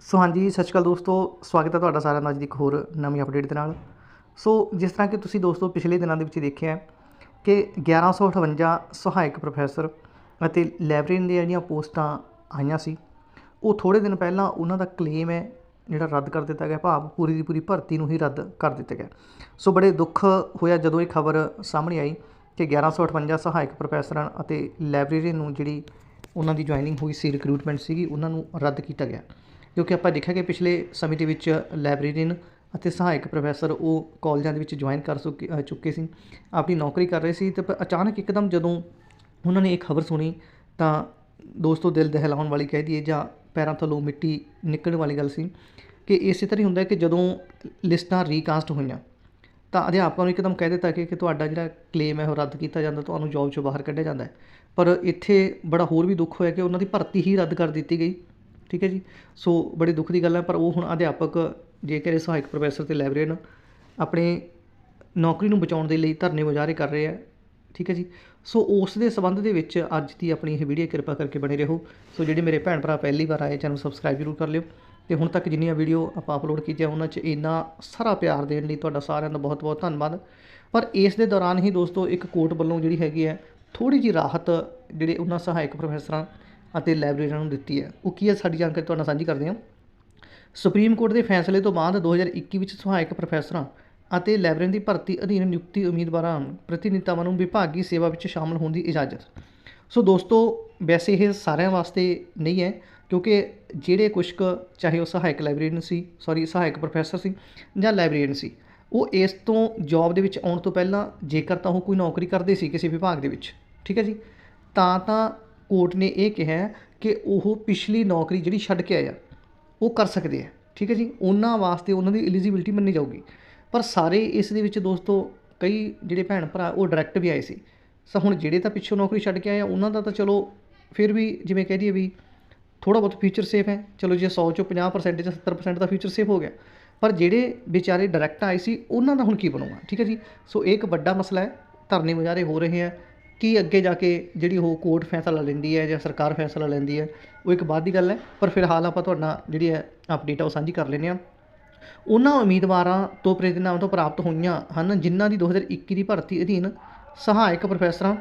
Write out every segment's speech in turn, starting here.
ਸੋ ਹਾਂਜੀ, ਸਤਿ ਸ਼੍ਰੀ ਅਕਾਲ ਦੋਸਤੋ। ਸਵਾਗਤ ਹੈ ਤੁਹਾਡਾ ਸਾਰਿਆਂ ਦਾ ਅੱਜ ਦੀ ਇੱਕ ਹੋਰ ਨਵੀਂ ਅਪਡੇਟ ਦੇ ਨਾਲ। ਸੋ ਜਿਸ ਤਰ੍ਹਾਂ ਕਿ ਤੁਸੀਂ ਦੋਸਤੋ ਪਿਛਲੇ ਦਿਨਾਂ ਦੇ ਵਿੱਚ ਦੇਖਿਆ ਹੈ ਕਿ 1158 ਸਹਾਇਕ ਪ੍ਰੋਫੈਸਰ ਅਤੇ ਲਾਇਬ੍ਰੇਰੀਅਨ ਦੀਆਂ ਜਿਹੜੀਆਂ ਪੋਸਟਾਂ ਆਈਆਂ ਸੀ, ਉਹ ਥੋੜੇ ਦਿਨ ਪਹਿਲਾਂ ਉਹਨਾਂ ਦਾ ਕਲੇਮ ਹੈ, ਜਿਹੜਾ ਰੱਦ ਕਰ ਦਿੱਤਾ ਗਿਆ, ਭਾਵ ਪੂਰੀ ਦੀ ਪੂਰੀ ਭਰਤੀ ਨੂੰ ਹੀ ਰੱਦ ਕਰ ਦਿੱਤਾ ਗਿਆ। ਸੋ ਬੜੇ ਦੁੱਖ ਹੋਇਆ ਜਦੋਂ ਇਹ ਖਬਰ ਸਾਹਮਣੇ ਆਈ ਕਿ 1158 ਸਹਾਇਕ ਪ੍ਰੋਫੈਸਰਾਂ ਅਤੇ ਲਾਇਬ੍ਰੇਰੀਅਨ ਨੂੰ ਜਿਹੜੀ ਉਹਨਾਂ ਦੀ ਜੁਆਇਨਿੰਗ ਹੋਈ ਸੀ ਰਿਕਰੂਟਮੈਂਟ ਸੀਗੀ, ਉਹਨਾਂ ਨੂੰ ਰੱਦ ਕੀਤਾ ਗਿਆ। ਕਿਉਂਕਿ ਆਪਾਂ ਦੇਖਿਆ ਕਿ ਪਿਛਲੇ ਸਮੇਂ ਦੇ ਵਿੱਚ ਲਾਇਬ੍ਰੇਰੀਅਨ ਅਤੇ ਸਹਾਇਕ ਪ੍ਰੋਫੈਸਰ ਉਹ ਕਾਲਜਾਂ ਦੇ ਵਿੱਚ ਜੁਆਇਨ ਕਰ ਚੁੱਕੇ ਚੁੱਕੇ ਸੀ, ਆਪਣੀ ਨੌਕਰੀ ਕਰ ਰਹੇ ਸੀ ਤੇ ਪਰ ਅਚਾਨਕ ਇੱਕਦਮ ਜਦੋਂ ਉਹਨਾਂ ਨੇ ਇਹ ਖਬਰ ਸੁਣੀ ਤਾਂ ਦੋਸਤੋ ਦਿਲ ਦਹਿਲਾਉਣ ਵਾਲੀ ਕਹਿ ਦਈਏ ਜਾਂ ਪੈਰਾਂ ਥੱਲੋਂ ਮਿੱਟੀ ਨਿਕਲਣ ਵਾਲੀ ਗੱਲ ਸੀ ਕਿ ਇਸੇ ਤਰ੍ਹਾਂ ਹੀ ਹੁੰਦਾ ਕਿ ਜਦੋਂ ਲਿਸਟਾਂ ਰੀਕਾਸਟ ਹੋਈਆਂ ਤਾਂ ਅਧਿਆਪਕਾਂ ਨੂੰ ਇੱਕਦਮ ਕਹਿ ਦਿੱਤਾ ਕਿ ਕਿ ਤੁਹਾਡਾ ਜਿਹੜਾ ਕਲੇਮ ਹੈ ਉਹ ਰੱਦ ਕੀਤਾ ਜਾਂਦਾ, ਤੁਹਾਨੂੰ ਜੌਬ 'ਚੋਂ ਬਾਹਰ ਕੱਢਿਆ ਜਾਂਦਾ ਪਰ ਇੱਥੇ ਬੜਾ ਹੋਰ ਵੀ ਦੁੱਖ ਹੋਇਆ ਕਿ ਉਹਨਾਂ ਦੀ ਭਰਤੀ ਹੀ ਰੱਦ ਕਰ ਦਿੱਤੀ ਗਈ। ਠੀਕ ਹੈ ਜੀ? ਸੋ ਬੜੇ ਦੁੱਖ ਦੀ ਗੱਲ ਹੈ ਪਰ ਉਹ ਹੁਣ ਅਧਿਆਪਕ ਜੇਕਰ ਸਹਾਇਕ ਪ੍ਰੋਫੈਸਰ ਅਤੇ ਲਾਇਬ੍ਰੇਰੀਅਨ ਆਪਣੇ ਨੌਕਰੀ ਨੂੰ ਬਚਾਉਣ ਦੇ ਲਈ ਧਰਨੇ ਮੁਜ਼ਾਹਰੇ ਕਰ ਰਹੇ ਆ, ਠੀਕ ਹੈ ਜੀ? ਸੋ ਉਸ ਦੇ ਸੰਬੰਧ ਦੇ ਵਿੱਚ ਅੱਜ ਦੀ ਆਪਣੀ ਇਹ ਵੀਡੀਓ ਕਿਰਪਾ ਕਰਕੇ ਬਣੇ ਰਹੋ। ਸੋ ਜਿਹੜੇ ਮੇਰੇ ਭੈਣ ਭਰਾ ਪਹਿਲੀ ਵਾਰ ਆਏ, ਚੈਨਲ ਸਬਸਕ੍ਰਾਈਬ ਜ਼ਰੂਰ ਕਰ ਲਿਓ ਤੇ ਹੁਣ ਤੱਕ ਜਿੰਨੀਆਂ ਵੀਡੀਓ ਆਪਾਂ ਅਪਲੋਡ ਕੀਤੀਆਂ, ਉਹਨਾਂ 'ਚ ਇੰਨਾ ਸਾਰਾ ਪਿਆਰ ਦੇਣ ਲਈ ਤੁਹਾਡਾ ਸਾਰਿਆਂ ਦਾ ਬਹੁਤ-ਬਹੁਤ ਧੰਨਵਾਦ। ਪਰ ਇਸ ਦੇ ਦੌਰਾਨ ਹੀ ਦੋਸਤੋ, ਇੱਕ ਕੋਰਟ ਵੱਲੋਂ ਜਿਹੜੀ ਹੈਗੀ ਹੈ ਥੋੜੀ ਜਿਹੀ ਰਾਹਤ ਜਿਹੜੇ ਉਹਨਾਂ ਸਹਾਇਕ ਪ੍ਰੋਫੈਸਰਾਂ ਅਤੇ ਲਾਇਬ੍ਰੇਰੀਆਂ ਨੂੰ ਦਿੱਤੀ ਹੈ। ਉਹ ਕੀ ਹੈ? ਸਾਡੀ ਜਾਣਕਾਰੀ ਤੁਹਾਡੇ ਨਾਲ ਸਾਂਝੀ ਕਰਦੇ ਹਾਂ। ਸੁਪਰੀਮ ਕੋਰਟ ਦੇ ਫੈਸਲੇ ਤੋਂ ਬਾਅਦ 2021 ਵਿੱਚ ਸਹਾਇਕ ਪ੍ਰੋਫੈਸਰਾਂ ਅਤੇ ਲਾਇਬ੍ਰੇਰੀਅਨ ਦੀ ਭਰਤੀ ਅਧੀਨ ਨਿਯੁਕਤੀ ਉਮੀਦਵਾਰਾਂ, ਪ੍ਰਤੀਨਿਧਤਾਵਾਂ ਨੂੰ ਵਿਭਾਗੀ ਸੇਵਾ ਵਿੱਚ ਸ਼ਾਮਲ ਹੋਣ ਦੀ ਇਜਾਜ਼ਤ। ਸੋ ਦੋਸਤੋ, ਵੈਸੇ ਇਹ ਸਾਰਿਆਂ ਵਾਸਤੇ ਨਹੀਂ ਹੈ, ਕਿਉਂਕਿ ਜਿਹੜੇ ਕੁਛ ਕੁ ਚਾਹੇ ਉਹ ਸਹਾਇਕ ਲਾਇਬ੍ਰੇਰੀਅਨ ਸੀ ਸੌਰੀ ਸਹਾਇਕ ਪ੍ਰੋਫੈਸਰ ਸੀ ਜਾਂ ਲਾਇਬ੍ਰੇਰੀਅਨ ਸੀ, ਉਹ ਇਸ ਤੋਂ ਜੌਬ ਦੇ ਵਿੱਚ ਆਉਣ ਤੋਂ ਪਹਿਲਾਂ ਜੇਕਰ ਤਾਂ ਉਹ ਕੋਈ ਨੌਕਰੀ ਕਰਦੇ ਸੀ ਕਿਸੇ ਵਿਭਾਗ ਦੇ ਵਿੱਚ, ਠੀਕ ਹੈ ਜੀ, ਤਾਂ ਤਾਂ ਕੋਰਟ ਨੇ ਇਹ ਕਿਹਾ ਕਿ ਉਹ ਪਿਛਲੀ ਨੌਕਰੀ ਜਿਹੜੀ ਛੱਡ ਕੇ ਆਇਆ ਉਹ ਕਰ ਸਕਦੇ ਆ। ਠੀਕ ਹੈ ਜੀ? ਉਹਨਾਂ ਵਾਸਤੇ ਉਹਨਾਂ ਦੀ ਐਲੀਜੀਬਿਲਟੀ ਮੰਨੀ ਜਾਊਗੀ। ਪਰ ਸਾਰੇ ਇਸ ਦੇ ਵਿੱਚ ਦੋਸਤੋ, ਕਈ ਜਿਹੜੇ ਭੈਣ ਭਰਾ, ਉਹ ਡਾਇਰੈਕਟ ਵੀ ਆਏ ਸੀ। ਸੋ ਹੁਣ ਜਿਹੜੇ ਤਾਂ ਪਿੱਛੋਂ ਨੌਕਰੀ ਛੱਡ ਕੇ ਆਏ ਆ, ਉਹਨਾਂ ਦਾ ਤਾਂ ਚਲੋ ਫਿਰ ਵੀ ਜਿਵੇਂ ਕਹਿ ਦਈਏ ਵੀ ਥੋੜਾ ਬਹੁਤ ਫਿਊਚਰ ਸੇਫ ਹੈ। ਚਲੋ ਜੇ 100 ਚੋਂ 50% ਜਾਂ 70% ਦਾ ਫਿਊਚਰ ਸੇਫ ਹੋ ਗਿਆ। ਪਰ ਜਿਹੜੇ ਵਿਚਾਰੇ ਡਾਇਰੈਕਟ ਆਏ ਸੀ, ਉਹਨਾਂ ਦਾ ਹੁਣ ਕੀ ਬਣੂਗਾ? ਠੀਕ ਹੈ ਜੀ? ਸੋ ਇਹ ਇੱਕ ਵੱਡਾ ਮਸਲਾ ਹੈ। ਧਰਨੇ ਮੁਜ਼ਾਹਰੇ ਹੋ ਰਹੇ ਹੈ ਕੀ ਅੱਗੇ ਜਾ ਕੇ ਜਿਹੜੀ ਉਹ ਕੋਰਟ ਫੈਸਲਾ ਲੈਂਦੀ ਹੈ ਜਾਂ ਸਰਕਾਰ ਫੈਸਲਾ ਲੈਂਦੀ ਹੈ, ਉਹ ਇੱਕ ਬਾਅਦ ਦੀ ਗੱਲ ਹੈ। ਪਰ ਫਿਲਹਾਲ ਆਪਾਂ ਤੁਹਾਡੇ ਨਾਲ ਜਿਹੜੀ ਹੈ ਅਪਡੇਟ ਆ ਉਹ ਸਾਂਝੀ ਕਰ ਲੈਂਦੇ ਹਾਂ। ਉਹਨਾਂ ਉਮੀਦਵਾਰਾਂ ਤੋਂ ਪ੍ਰੇਰਨਾ ਤੋਂ ਪ੍ਰਾਪਤ ਹੋਈਆਂ ਹਨ, ਜਿਨ੍ਹਾਂ ਦੀ 2021 ਦੀ ਭਰਤੀ ਅਧੀਨ ਸਹਾਇਕ ਪ੍ਰੋਫੈਸਰਾਂ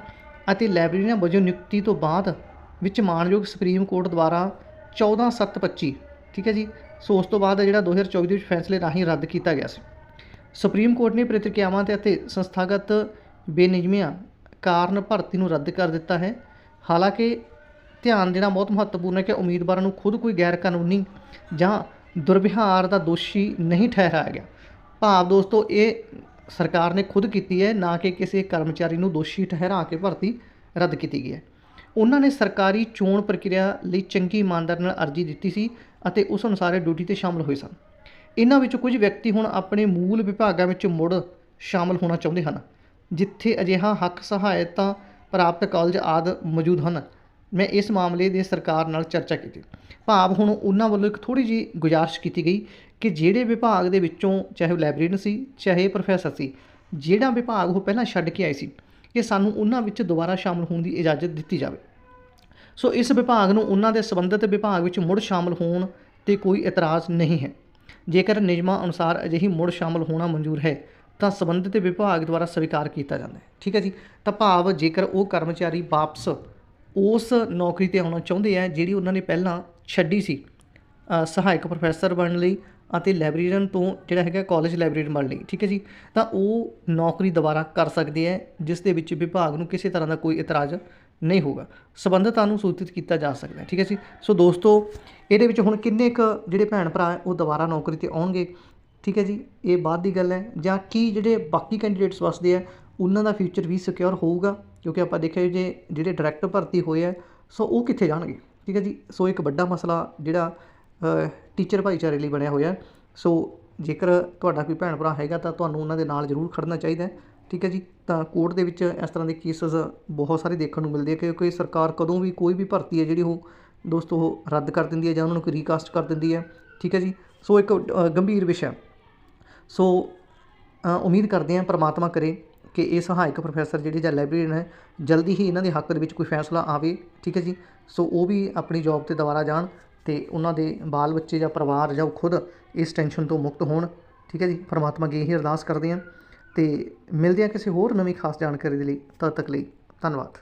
ਅਤੇ ਲਾਇਬ੍ਰੇਰੀਆਂ ਵਜੋਂ ਨਿਯੁਕਤੀ ਤੋਂ ਬਾਅਦ ਵਿੱਚ ਮਾਨਯੋਗ ਸੁਪਰੀਮ ਕੋਰਟ ਦੁਆਰਾ 14725 ਠੀਕ ਹੈ ਜੀ? ਸੋ ਉਸ ਤੋਂ ਬਾਅਦ ਜਿਹੜਾ 2024 ਦੇ ਵਿੱਚ ਫੈਸਲੇ ਰਾਹੀਂ ਰੱਦ ਕੀਤਾ ਗਿਆ ਸੀ। ਸੁਪਰੀਮ ਕੋਰਟ ਨੇ ਪ੍ਰਤੀਕਿਰਿਆਵਾਂ ਤੇ ਅਤੇ ਸੰਸਥਾਗਤ ਬੇਨਿਯਮੀਆਂ ਕਾਰਨ ਭਰਤੀ ਨੂੰ ਰੱਦ ਕਰ ਦਿੱਤਾ ਹੈ। ਹਾਲਾਂਕਿ ਧਿਆਨ ਦੇਣਾ ਬਹੁਤ ਮਹੱਤਵਪੂਰਨ ਹੈ ਕਿ ਉਮੀਦਵਾਰਾਂ ਨੂੰ ਖੁਦ ਕੋਈ ਗੈਰ ਕਾਨੂੰਨੀ ਜਾਂ ਦੁਰਵਿਹਾਰ ਦਾ ਦੋਸ਼ੀ ਨਹੀਂ ਠਹਿਰਾਇਆ ਗਿਆ। ਭਾਵ ਦੋਸਤੋ, ਇਹ ਸਰਕਾਰ ਨੇ ਖੁਦ ਕੀਤੀ ਹੈ, ਨਾ ਕਿ ਕਿਸੇ ਕਰਮਚਾਰੀ ਨੂੰ ਦੋਸ਼ੀ ਠਹਿਰਾ ਕੇ ਭਰਤੀ ਰੱਦ ਕੀਤੀ ਗਈ ਹੈ। ਉਹਨਾਂ ਨੇ ਸਰਕਾਰੀ ਚੋਣ ਪ੍ਰਕਿਰਿਆ ਲਈ ਚੰਗੀ ਇਮਾਨਦਾਰੀ ਨਾਲ ਅਰਜ਼ੀ ਦਿੱਤੀ ਸੀ ਅਤੇ ਉਸ ਅਨੁਸਾਰ ਡਿਊਟੀ ਤੇ ਸ਼ਾਮਲ ਹੋਏ ਸਨ। ਇਹਨਾਂ ਵਿੱਚੋਂ ਕੁਝ ਵਿਅਕਤੀ ਹੁਣ ਆਪਣੇ ਮੂਲ ਵਿਭਾਗਾਂ ਵਿੱਚ ਮੁੜ ਸ਼ਾਮਲ ਹੋਣਾ ਚਾਹੁੰਦੇ ਹਨ। ਜਿੱਥੇ ਅਜਿਹਾ ਹੱਕ, ਸਹਾਇਤਾ ਪ੍ਰਾਪਤ ਕਾਲਜ ਆਦਿ ਮੌਜੂਦ ਹਨ। ਮੈਂ ਇਸ ਮਾਮਲੇ ਦੀ ਸਰਕਾਰ ਨਾਲ ਚਰਚਾ ਕੀਤੀ। ਭਾਵ ਹੁਣ ਉਹਨਾਂ ਵੱਲੋਂ ਇੱਕ ਥੋੜੀ ਜੀ ਗੁਜ਼ਾਰਿਸ਼ ਕੀਤੀ ਗਈ ਕਿ ਜਿਹੜੇ ਵਿਭਾਗ ਦੇ ਵਿੱਚੋਂ ਚਾਹੇ ਉਹ ਲਾਇਬ੍ਰੇਰੀਅਨ ਸੀ, ਚਾਹੇ ਪ੍ਰੋਫੈਸਰ ਸੀ, ਜਿਹੜਾ ਵਿਭਾਗ ਉਹ ਪਹਿਲਾਂ ਛੱਡ ਕੇ ਆਏ ਸੀ ਕਿ ਸਾਨੂੰ ਉਹਨਾਂ ਵਿੱਚ ਦੁਬਾਰਾ ਸ਼ਾਮਲ ਹੋਣ ਦੀ ਇਜਾਜ਼ਤ ਦਿੱਤੀ ਜਾਵੇ। ਸੋ ਇਸ ਵਿਭਾਗ ਨੂੰ ਉਹਨਾਂ ਦੇ ਸੰਬੰਧਿਤ ਵਿਭਾਗ ਵਿੱਚ ਮੁੜ ਸ਼ਾਮਲ ਹੋਣ ਤੇ ਕੋਈ ਇਤਰਾਜ਼ ਨਹੀਂ ਹੈ। ਜੇਕਰ ਨਿਯਮਾਂ ਅਨੁਸਾਰ ਅਜਿਹੀ ਮੁੜ ਸ਼ਾਮਲ ਹੋਣਾ ਮਨਜ਼ੂਰ ਹੈ ਤਾਂ ਸੰਬੰਧਿਤ ਵਿਭਾਗ ਦੁਆਰਾ ਸਵੀਕਾਰ ਕੀਤਾ ਜਾਂਦਾ ਹੈ। ਠੀਕ ਹੈ ਜੀ? ਤਾਂ ਭਾਵ ਜੇਕਰ ਉਹ ਕਰਮਚਾਰੀ ਵਾਪਸ ਉਸ ਨੌਕਰੀ ਤੇ ਆਉਣਾ ਚਾਹੁੰਦੇ ਆ, ਜਿਹੜੀ ਉਹਨਾਂ ਨੇ ਪਹਿਲਾਂ ਛੱਡੀ ਸੀ ਸਹਾਇਕ ਪ੍ਰੋਫੈਸਰ ਬਣਨ ਲਈ ਅਤੇ ਲਾਇਬ੍ਰੇਰੀਅਨ ਤੋਂ ਜਿਹੜਾ ਹੈਗਾ ਕਾਲਜ ਲਾਇਬ੍ਰੇਰੀਅਨ ਬਣਨ ਲਈ, ਠੀਕ ਹੈ ਜੀ? ਤਾਂ ਉਹ ਨੌਕਰੀ ਦੁਬਾਰਾ ਕਰ ਸਕਦੇ ਹੈ ਜਿਸ ਦੇ ਵਿੱਚ ਵਿਭਾਗ ਨੂੰ ਕਿਸੇ ਤਰ੍ਹਾਂ ਦਾ ਕੋਈ ਇਤਰਾਜ਼ ਨਹੀਂ ਹੋਗਾ ਸਬੰਧਤਾਂ ਨੂੰ ਸੂਚਿਤ ਕੀਤਾ ਜਾ ਸਕਦਾ ਠੀਕ ਹੈ ਜੀ? ਸੋ ਦੋਸਤੋ, ਇਹਦੇ ਵਿੱਚ ਹੁਣ ਕਿੰਨੇ ਕੁ ਜਿਹੜੇ ਭੈਣ ਭਰਾ ਹੈ, ਉਹ ਦੁਬਾਰਾ ਨੌਕਰੀ ਤੇ ਆਉਣਗੇ? ਠੀਕ ਹੈ ਜੀ, ਇਹ ਬਾਅਦ ਦੀ ਗੱਲ ਹੈ। ਜਾਂ ਕੀ ਜਿਹੜੇ ਬਾਕੀ ਕੈਂਡੀਡੇਟਸ ਵਸਦੇ ਆ, ਉਹਨਾਂ ਦਾ ਫਿਊਚਰ ਵੀ ਸਿਕਿਉਰ ਹੋਊਗਾ? ਕਿਉਂਕਿ ਆਪਾਂ ਦੇਖਿਆ ਜੇ ਜਿਹੜੇ ਡਾਇਰੈਕਟ ਭਰਤੀ ਹੋਏ ਆ, ਸੋ ਉਹ ਕਿੱਥੇ ਜਾਣਗੇ? ਠੀਕ ਹੈ ਜੀ, ਸੋ ਇੱਕ ਵੱਡਾ ਮਸਲਾ ਜਿਹੜਾ ਟੀਚਰ ਭਾਈਚਾਰੇ ਲਈ ਬਣਿਆ ਹੋਇਆ। ਸੋ ਜੇਕਰ ਤੁਹਾਡਾ ਕੋਈ ਭੈਣ ਭਰਾ ਹੈਗਾ, ਤਾਂ ਤੁਹਾਨੂੰ ਉਹਨਾਂ ਦੇ ਨਾਲ ਜ਼ਰੂਰ ਖੜਨਾ ਚਾਹੀਦਾ ਠੀਕ ਹੈ ਜੀ, ਤਾਂ ਕੋਰਟ ਦੇ ਵਿੱਚ ਇਸ ਤਰ੍ਹਾਂ ਦੇ ਕੇਸਸ ਬਹੁਤ ਸਾਰੇ ਦੇਖਣ ਨੂੰ ਮਿਲਦੇ ਆ, ਕਿਉਂਕਿ ਸਰਕਾਰ ਕਦੋਂ ਵੀ ਕੋਈ ਵੀ ਭਰਤੀ ਹੈ ਜਿਹੜੀ ਉਹ ਦੋਸਤੋ ਉਹ ਰੱਦ ਕਰ ਦਿੰਦੀ ਹੈ ਜਾਂ ਉਹਨਾਂ ਨੂੰ ਕੋਈ ਰੀਕਾਸਟ ਕਰ ਦਿੰਦੀ ਹੈ। ਠੀਕ ਹੈ ਜੀ, ਸੋ ਇੱਕ ਗੰਭੀਰ ਵਿਸ਼ਾ ਸੋ ਉਮੀਦ ਕਰਦੇ ਹਾਂ ਪਰਮਾਤਮਾ ਕਰੇ ਕਿ ਇਹ ਸਹਾਇਕ ਪ੍ਰੋਫੈਸਰ ਜਿਹੜੇ ਜਾਂ ਲਾਇਬ੍ਰੇਰੀਅਨ ਹੈ, ਜਲਦੀ ਹੀ ਇਹਨਾਂ ਦੇ ਹੱਕ ਦੇ ਵਿੱਚ ਕੋਈ ਫੈਸਲਾ ਆਵੇ, ਠੀਕ ਹੈ ਜੀ? ਸੋ, ਉਹ ਵੀ ਆਪਣੀ ਜੌਬ ਤੇ ਦੁਬਾਰਾ ਜਾਣ ਤੇ ਉਹਨਾਂ ਦੇ ਬਾਲ ਬੱਚੇ ਜਾਂ ਪਰਿਵਾਰ ਜਾਂ ਉਹ ਖੁਦ ਇਸ ਟੈਨਸ਼ਨ ਤੋਂ ਮੁਕਤ ਹੋਣ, ਠੀਕ ਹੈ ਜੀ? ਪਰਮਾਤਮਾ ਅੱਗੇ ਇਹੀ ਅਰਦਾਸ ਕਰਦੇ ਹਾਂ ਤੇ ਮਿਲਦੇ ਹਾਂ ਕਿਸੇ ਹੋਰ ਨਵੀਂ ਖਾਸ ਜਾਣਕਾਰੀ ਦੇ ਲਈ, ਤਦ ਤੱਕ ਲਈ ਧੰਨਵਾਦ।